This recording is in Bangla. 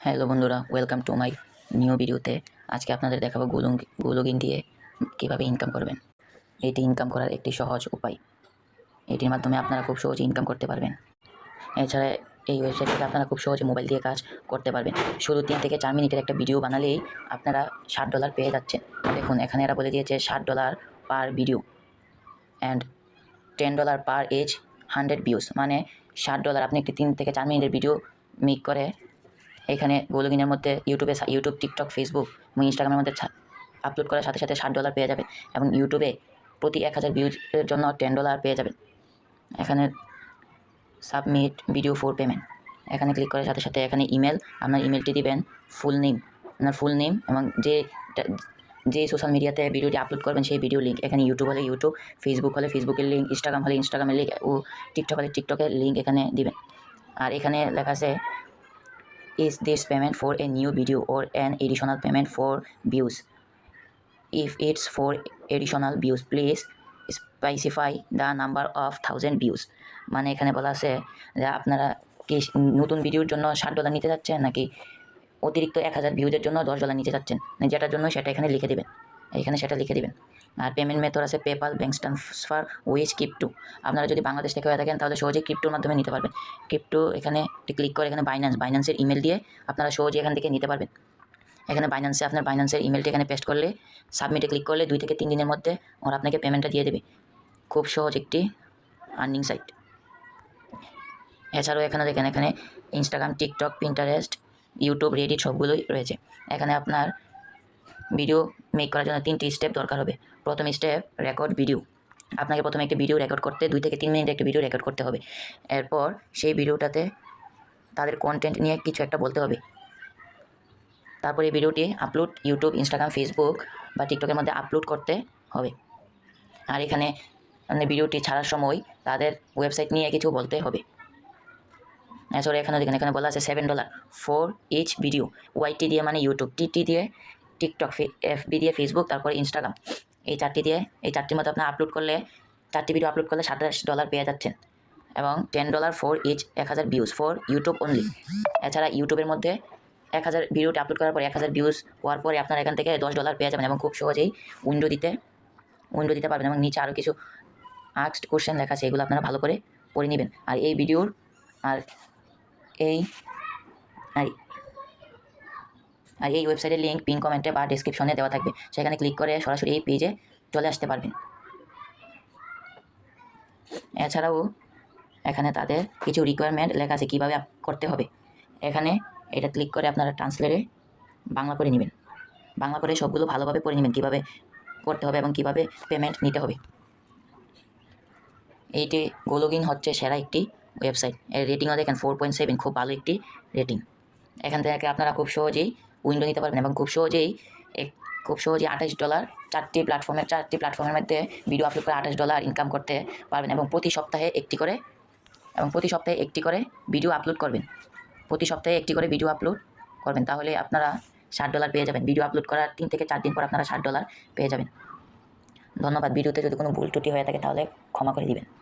হ্যালো বন্ধুরা ওয়েলকাম টু মাই নিউ ভিডিওতে আজকে আপনাদের দেখাবো গুলুং গুলুগিন দিয়ে কীভাবে ইনকাম করবেন। এটি ইনকাম করার একটি সহজ উপায়। এটির মাধ্যমে আপনারা খুব সহজে ইনকাম করতে পারবেন। এছাড়া এই ওয়েবসাইট আপনারা খুব সহজে মোবাইল দিয়ে কাজ করতে পারবেন। শুধু তিন থেকে চার মিনিটের একটা ভিডিও বানালেই আপনারা ষাট ডলার পেয়ে যাচ্ছেন। দেখুন, এখানে এরা বলে দিয়েছে ষাট dollar per video and ten dollar per each hundred views মানে ষাট ডলার আপনি একটি তিন থেকে চার মিনিটের ভিডিও মেক করে এখানে গোলগিনের মধ্যে ইউটিউবে ইউটিউব টিকটক ফেসবুক এবং ইনস্টাগ্রামের মধ্যে আপলোড করার সাথে সাথে ষাট ডলার পেয়ে যাবেন এবং ইউটিউবে প্রতি এক হাজার ভিউজের জন্য টেন ডলার পেয়ে যাবেন। এখানে সাবমিট ভিডিও ফোর পেমেন্ট এখানে ক্লিক করার সাথে সাথে এখানে ইমেল আপনার ইমেলটি দিবেন ফুল নেম আপনার ফুল নেম এবং যে যে সোশ্যাল মিডিয়াতে ভিডিওটি আপলোড করবেন সেই ভিডিও লিঙ্ক এখানে ইউটিউব হলে ইউটিউব ফেসবুক হলে ফেসবুকের লিঙ্ক ইনস্টাগ্রাম হলে ইনস্টাগ্রামের লিঙ্ক ও টিকটক হলে টিকটকের লিঙ্ক এখানে দিবেন। আর এখানে লেখা আছে is this payment for a new video or an additional payment for views if it's for additional views please specify the number of thousand views মানে এখানে বলা আছে যে আপনারা কি নতুন ভিডিওর জন্য ষাট ডলার নিতে যাচ্ছেন নাকি অতিরিক্ত এক হাজার ভিউজের জন্য দশ ডলার নিতে যাচ্ছেন মানে যেটার জন্য সেটা এখানে লিখে দেবেন এখানে সেটা লিখে দেবেন আর পেমেন্ট মেথড আছে PayPal bank transfer which crypto আপনারা যদি বাংলাদেশ থেকে হয়ে থাকেন তাহলে সহজে ক্রিপ্টোর মাধ্যমে নিতে পারবেন। ক্রিপ্টো এখানে ক্লিক করে এখানে বাইন্যান্স বাইন্যান্সের ইমেল দিয়ে আপনারা সহজে এখান থেকে নিতে পারবেন। এখানে বাইন্যান্সে আপনার বাইন্যান্সের ইমেলটি এখানে পেস্ট করলে সাবমিটে ক্লিক করলে দুই থেকে তিন দিনের মধ্যে ওরা আপনাকে পেমেন্টটা দিয়ে দেবে। খুব সহজ একটি আর্নিং সাইট এছাড়াও এখানে দেখেন এখানে Instagram TikTok Pinterest YouTube Reddit সবগুলোই রয়েছে। এখানে আপনার ভিডিও মেক করার জন্য তিনটি স্টেপ দরকার হবে। প্রথম স্টেপ রেকর্ড ভিডিও আপনাকে প্রথমে একটি ভিডিও রেকর্ড করতে, দুই থেকে তিন মিনিট একটি ভিডিও রেকর্ড করতে হবে। এরপর সেই ভিডিওটাতে তাদের কন্টেন্ট নিয়ে কিছু একটা বলতে হবে। তারপরে এই ভিডিওটি আপলোড ইউটিউব ইনস্টাগ্রাম ফেসবুক বা টিকটকের মধ্যে আপলোড করতে হবে। আর এখানে মানে ভিডিওটি ছাড়ার সময় তাদের ওয়েবসাইট নিয়ে কিছু বলতে হবে। এছাড়া এখানে দেখেন, এখানে বলা আছে seven dollar for each video YT দিয়ে মানে ইউটিউব টিটি দিয়ে টিকটক এফবি দিয়ে ফেসবুক তারপরে ইনস্টাগ্রাম এই চারটি দিয়ে, এই চারটির মধ্যে আপনার আপলোড করলে, চারটি ভিডিও আপলোড করলে সাতাশ ডলার পেয়ে যাচ্ছেন। এবং টেন ডলার ফোর ইচ এক হাজার ভিউজ ফর ইউটিউব অনলি এছাড়া ইউটিউবের মধ্যে এক হাজার ভিডিওটি আপলোড করার পর এক হাজার ভিউজ হওয়ার পরে আপনার এখান থেকে দশ ডলার পেয়ে যাবেন এবং খুব সহজেই উইন্ডো দিতে উইন্ডো দিতে পারবেন এবং নিচে আরও কিছু আক্সড কোশ্চেন লেখা আছে, এগুলো আপনারা ভালো করে পড়ে নেবেন। আর এই ভিডিওর আর এই, আর আর এই ওয়েবসাইটের লিঙ্ক পিন কমেন্টে বা ডিসক্রিপশনে দেওয়া থাকবে। সেখানে ক্লিক করে সরাসরি এই পেজে চলে আসতে পারবেন। এছাড়াও এখানে তাদের কিছু রিকোয়ারমেন্ট লেখা আছে কীভাবে করতে হবে। এখানে এটা ক্লিক করে আপনারা ট্রান্সলেটে বাংলা করে নেবেন। বাংলা করে সবগুলো ভালোভাবে পড়ে নেবেন কীভাবে করতে হবে এবং কীভাবে পেমেন্ট নিতে হবে। এইটি গোলগিন হচ্ছে সেরা একটি ওয়েবসাইট এর রেটিংও দেখেন ফোর পয়েন্ট সেভেন খুব ভালো একটি রেটিং এখান থেকে আপনারা খুব সহজেই উইন্ডো নিতে পারবেন এবং খুব সহজেই এক- খুব সহজেই আঠাশ ডলার চারটি প্ল্যাটফর্মের চারটি প্ল্যাটফর্মের মধ্যে ভিডিও আপলোড করে আঠাশ ডলার ইনকাম করতে পারবেন এবং প্রতি সপ্তাহে একটি করে, এবং প্রতি সপ্তাহে একটি করে ভিডিও আপলোড করবেন। প্রতি সপ্তাহে একটি করে ভিডিও আপলোড করবেন, তাহলে আপনারা ষাট ডলার পেয়ে যাবেন। ভিডিও আপলোড করার তিন থেকে চার দিন পর আপনারা ষাট ডলার পেয়ে যাবেন। ধন্যবাদ। ভিডিওতে যদি কোনো ভুল ত্রুটি হয়ে থাকে তাহলে ক্ষমা করে দিবেন।